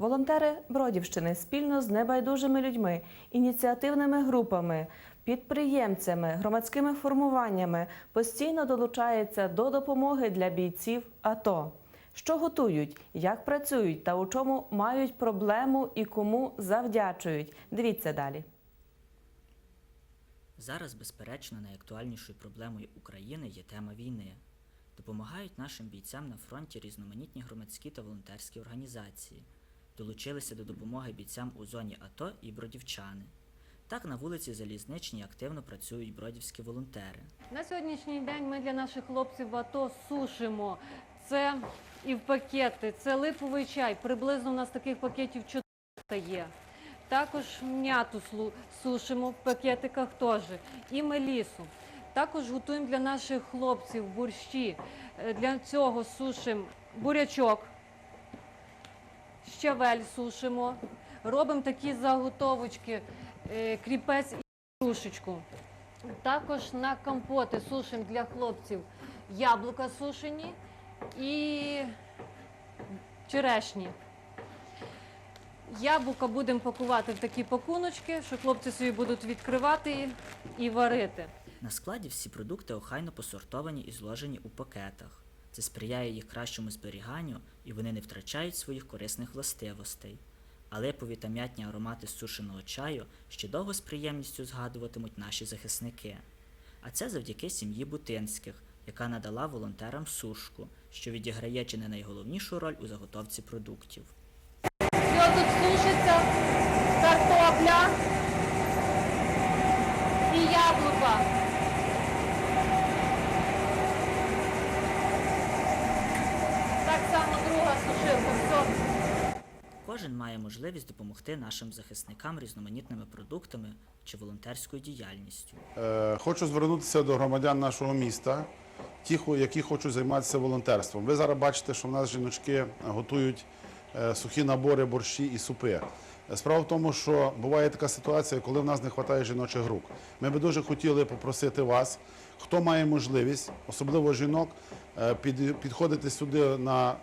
Волонтери Бродівщини спільно з небайдужими людьми, ініціативними групами, підприємцями, громадськими формуваннями постійно долучаються до допомоги для бійців АТО. Що готують, як працюють та у чому мають проблему і кому завдячують. Дивіться далі. Зараз, безперечно, найактуальнішою проблемою України є тема війни. Допомагають нашим бійцям на фронті різноманітні громадські та волонтерські організації. Долучилися до допомоги бійцям у зоні АТО і бродівчани. Так на вулиці Залізничній активно працюють бродівські волонтери. На сьогоднішній день ми для наших хлопців в АТО сушимо. Це і в пакети, це липовий чай. Приблизно у нас таких пакетів 400 є. Також м'яту сушимо в пакетиках теж. І мелісу. Також готуємо для наших хлопців борщі. Е, Для цього сушимо бурячок, щавель сушимо. Робимо такі заготовочки, е, кріпець і крушечку. Також на компоти сушимо для хлопців яблука сушені і черешні. Яблука будемо пакувати в такі пакуночки, що хлопці собі будуть відкривати і варити. На складі всі продукти охайно посортовані і зложені у пакетах. Це сприяє їх кращому зберіганню і вони не втрачають своїх корисних властивостей. А липові та м'ятні аромати сушеного чаю ще довго з приємністю згадуватимуть наші захисники. А це завдяки сім'ї Бутинських, яка надала волонтерам сушку, що відіграє чи не найголовнішу роль у заготовці продуктів. Що тут сушиться? Картопля і яблука. Так само друга сушилка. Все. Кожен має можливість допомогти нашим захисникам різноманітними продуктами чи волонтерською діяльністю. Е, Хочу звернутися до громадян нашого міста, ті, які хочуть займатися волонтерством. Ви зараз бачите, що в нас жіночки готують е, сухі набори, борщі і супи. Справа в тому, що буває така ситуація, коли в нас не вистачає жіночих рук. Ми би дуже хотіли попросити вас, хто має можливість, особливо жінок, е, під, підходити сюди на е,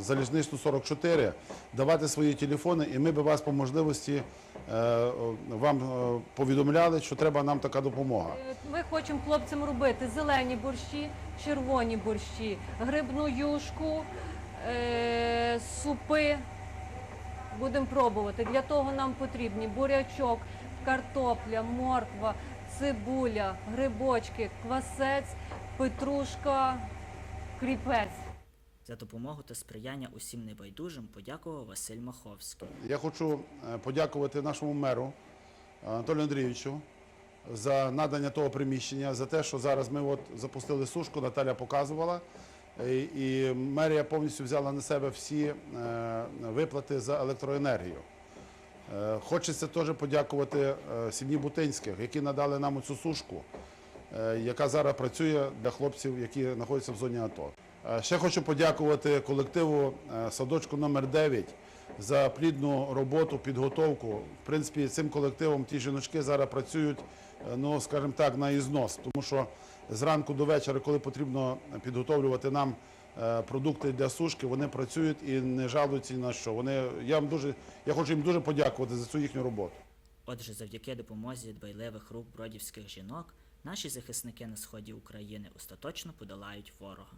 залізничну 44, давати свої телефони, і ми би вас по можливості е, вам повідомляли, що треба нам така допомога. Ми хочемо хлопцям робити зелені борщі, червоні борщі, грибну юшку, супи. Будемо пробувати. Для того нам потрібні бурячок, картопля, морква, цибуля, грибочки, квасець, петрушка, кріпець. За допомогу та сприяння усім небайдужим подякував Василь Маховський. Я хочу е, подякувати нашому меру Анатолію Андрійовичу за надання того приміщення, за те, що зараз ми от запустили сушку, Наталя показувала. І, і мерія повністю взяла на себе всі е, виплати за електроенергію. Е, Хочеться теж подякувати е, сім'ї Бутинських, які надали нам цю сушку, е, яка зараз працює для хлопців, які знаходяться в зоні АТО. Е, Ще хочу подякувати колективу е, садочку номер 9 за плідну роботу, підготовку. В принципі, цим колективом ті жіночки зараз працюють, е, ну скажімо так, на ізнос, тому що зранку до вечора, коли потрібно підготовлювати нам е, продукти для сушки, вони працюють і не жалуються ні на що. Вони я вам дуже я хочу їм дуже подякувати за цю їхню роботу. Отже, завдяки допомозі дбайливих рук бродівських жінок, наші захисники на сході України остаточно подолають ворога.